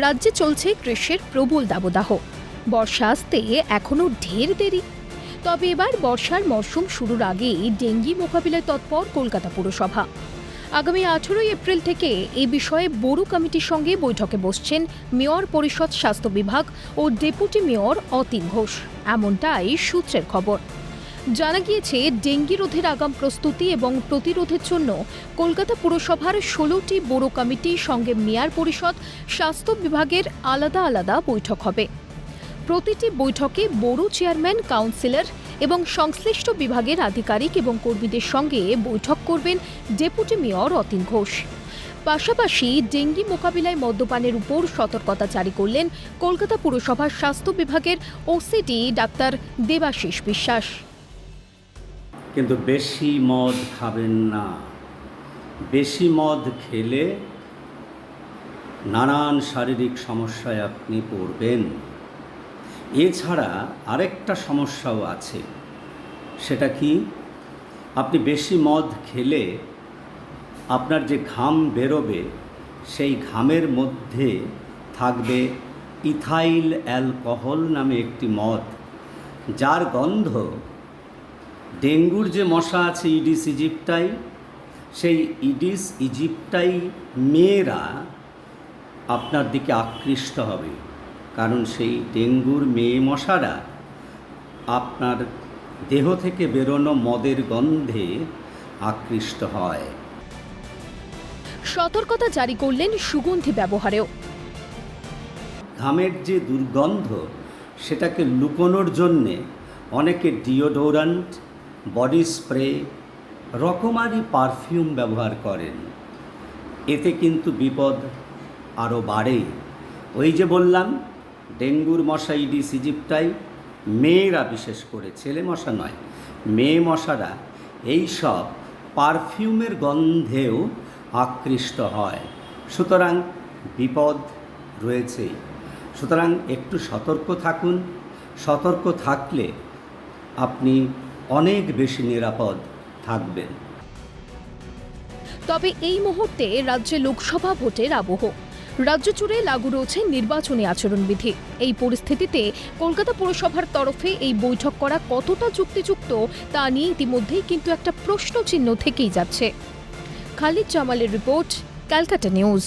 রাজ্যে চলছে গ্রীষ্মের প্রবল দাবদাহ। বর্ষা আসতে এখনও ঢের দেরি। তবে এবার বর্ষার মরশুম শুরুর আগেই ডেঙ্গি মোকাবিলায় তৎপর কলকাতা পুরসভা। আগামী আঠেরোই এপ্রিল থেকে এ বিষয়ে বড়ু কমিটির সঙ্গে বৈঠকে বসছেন মেয়র পরিষদ স্বাস্থ্য বিভাগ ও ডেপুটি মেয়র অতীন ঘোষ। এমনটাই সূত্রের খবর। জানা গিয়েছে, ডেঙ্গি রোধের আগাম প্রস্তুতি এবং প্রতিরোধের জন্য কলকাতা পুরসভার ষোলোটি বড় কমিটির সঙ্গে মেয়ার পরিষদ, স্বাস্থ্য বিভাগের আলাদা আলাদা বৈঠক হবে। প্রতিটি বৈঠকে বড় চেয়ারম্যান, কাউন্সিলর এবং সংশ্লিষ্ট বিভাগের আধিকারিক এবং কর্মীদের সঙ্গে বৈঠক করবেন ডেপুটি মেয়র অতীন ঘোষ। পাশাপাশি ডেঙ্গি মোকাবিলায় মদ্যপানের উপর সতর্কতা জারি করলেন কলকাতা পুরসভার স্বাস্থ্য বিভাগের ওসিডি ডাক্তার দেবাশিস বিশ্বাস। কিন্তু বেশি মদ খাবেন না। বেশি মদ খেলে নানান শারীরিক সমস্যায় আপনি পড়বেন। এছাড়া আরেকটা সমস্যাও আছে, সেটা কি? আপনি বেশি মদ খেলে আপনার যে ঘাম বেরোবে, সেই ঘামের মধ্যে থাকবে ইথাইল অ্যালকোহল নামে একটি মদ, যার গন্ধ ডেঙ্গুর যে মশা আছে ইডিস ইজিপ্টাই সেই ইডিস ইজিপ্টাই মেয়েরা আপনার দিকে আকৃষ্ট হবে। কারণ সেই ডেঙ্গুর মেয়ে মশারা আপনার দেহ থেকে বেরোনো মদের গন্ধে আকৃষ্ট হয়। সতর্কতা জারি করলেন সুগন্ধি ব্যবহারেও। ঘামের যে দুর্গন্ধ সেটাকে লুকোনোর জন্যে অনেকে ডিওডোরান্ট বডি স্প্রে, রকমারি পারফিউম ব্যবহার করেন। এতে কিন্তু বিপদ আরও বাড়ে ওই যে বললাম, ডেঙ্গুর মশা ইডিস ইজিপ্টাই মেয়েরা বিশেষ করে, ছেলে মশা নয়, মেয়ে মশারা, এই সব পারফিউমের গন্ধেও আকৃষ্ট হয়। সুতরাং বিপদ রয়েছেই। সুতরাং একটু সতর্ক থাকুন। সতর্ক থাকলে আপনি অনেক বেশি নিরাপদ থাকবেন তবে এই মুহূর্তে রাজ্যে লোকসভা ভোটের আবহ। রাজ্য জুড়ে লাগু রয়েছে নির্বাচনী আচরণবিধি। এই পরিস্থিতিতে কলকাতা পুরসভার তরফে এই বৈঠক করা কতটা যুক্তিযুক্ত তা নিয়ে ইতিমধ্যেই কিন্তু একটা প্রশ্নচিহ্ন থেকেই যাচ্ছে। খালিদ জামালের রিপোর্ট, ক্যালকাটা নিউজ।